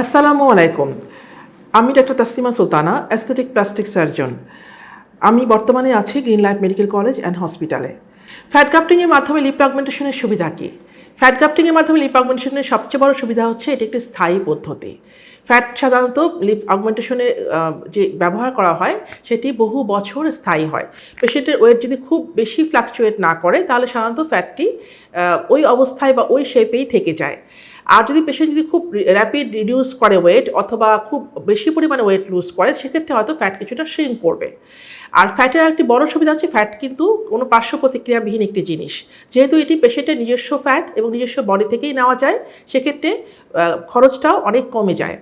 আসসালামু আলাইকুম। আমি doctor Taslima Sultana aesthetic plastic surgeon আমি বর্তমানে আছি green life medical college and হসপিটালে। ফ্যাট কাপটিংয়ের মাধ্যমে লিপ অগমেন্টেশনের সুবিধা কী? ফ্যাট কাপটিংয়ের মাধ্যমে লিপ অগমেন্টেশনের সবচেয়ে বড় সুবিধা হচ্ছে এটি একটি স্থায়ী পদ্ধতি। ফ্যাট সাধারণত লিপ অগমেন্টেশনে যে ব্যবহার করা হয়, সেটি বহু বছর স্থায়ী হয়। পেশেন্টের ওয়েট যদি খুব বেশি ফ্লাকচুয়েট না করে, তাহলে সাধারণত ফ্যাটটি ওই অবস্থায় বা ওই শেপেই থেকে যায়। আর যদি পেশেন্ট যদি খুব র্যাপিড রিডিউস করে ওয়েট অথবা খুব বেশি পরিমাণে ওয়েট লুজ করে, সেক্ষেত্রে হয়তো ফ্যাট কিছুটা শ্রিঙ্ক করবে। আর ফ্যাটের একটি বড় সুবিধা হচ্ছে ফ্যাট কিন্তু কোনো পার্শ্ব প্রতিক্রিয়াবিহীন একটি জিনিস। যেহেতু এটি পেশেন্টের নিজস্ব ফ্যাট এবং নিজস্ব বডি থেকেই নেওয়া যায়, সেক্ষেত্রে খরচটাও অনেক কমে যায়।